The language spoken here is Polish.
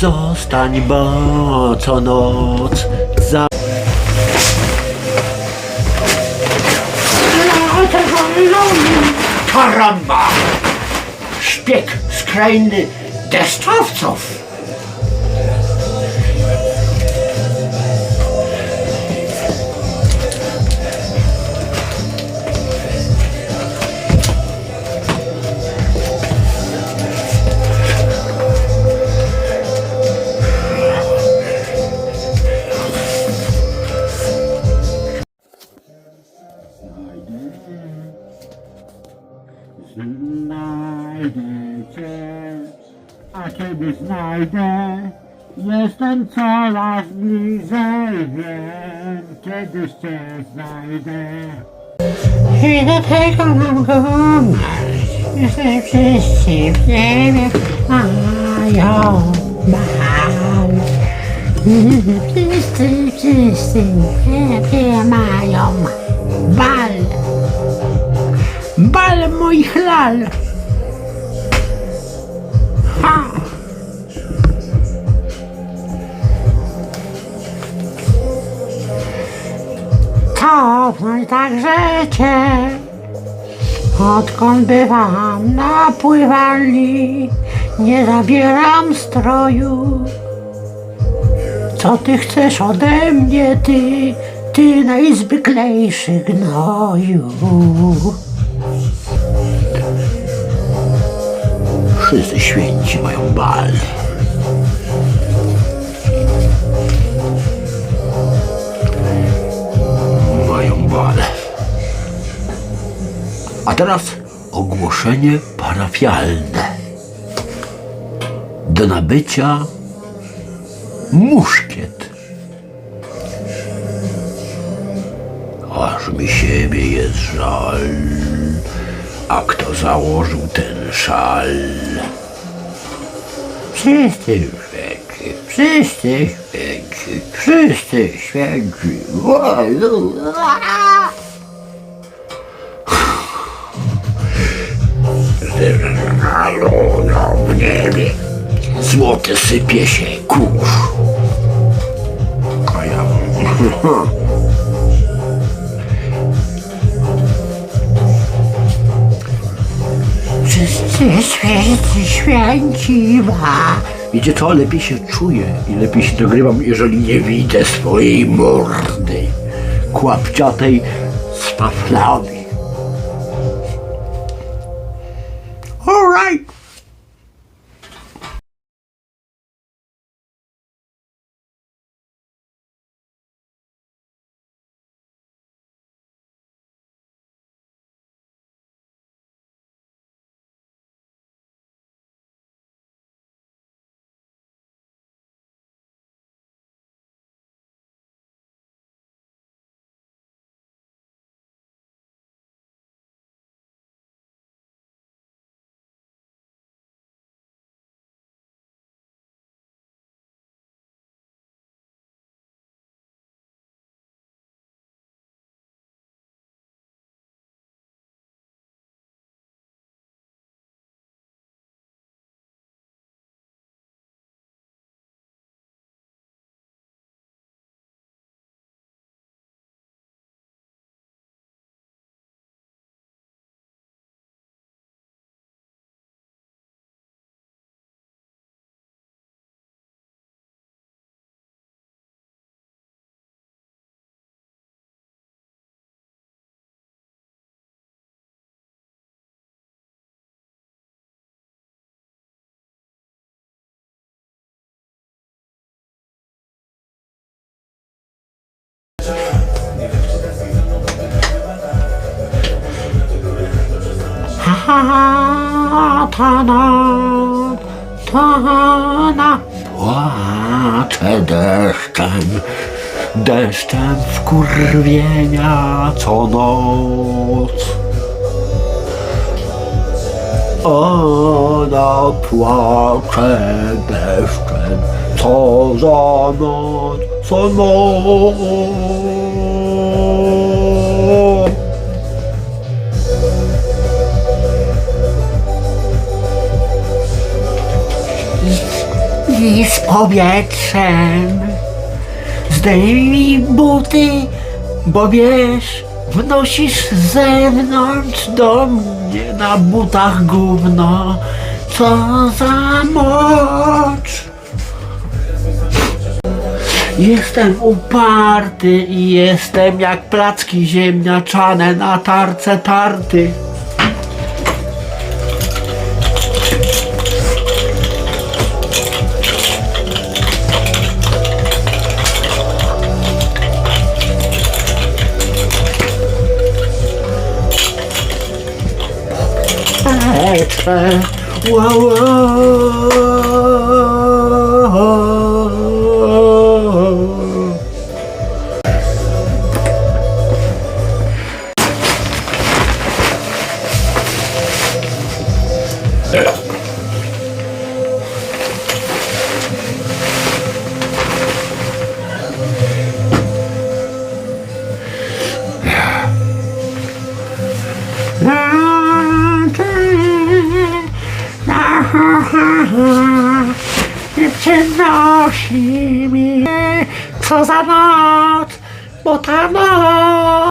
Zostań, bo co noc za... Karamba! Szpieg skrajny deszczowców! Kiedy znajdę, jestem coraz bliżej, wiem, kiedyś cię znajdę. I do tego mam go, że wszyscy w niebie mają bal. Wszyscy, wszyscy w niebie mają bal. Bal moich lal. Cofnąć także cię, odkąd bywam na pływalni, nie zabieram stroju. Co ty chcesz ode mnie, ty, ty najzwyklejszy gnoju? Wszyscy święci mają bal. A teraz ogłoszenie parafialne. Do nabycia muszkiet. Aż mi siebie jest żal. A kto założył ten szal? Wszyscy święci, wszyscy święci, wszyscy święci. Zerwalono w niebie, złoty sypie się kurz. A ja... Wszyscy święci, święci ma. Wiecie co, lepiej się czuję i lepiej się dogrywam, jeżeli nie widzę swojej mordy kłapciatej z waflami. Ha, tana, tana. Płaczę deszczem, deszczem wkurwienia co noc. Ona płacze deszczem, co za noc, co noc. Myli z powietrzem. Zdejmij buty, bo wiesz, wnosisz z zewnątrz do mnie na butach gówno. Co za mocz! Jestem uparty i jestem jak placki ziemniaczane na tarce tarty. Ecze, wow, wow. Nie przenosi mnie, co za noc, bo ta noc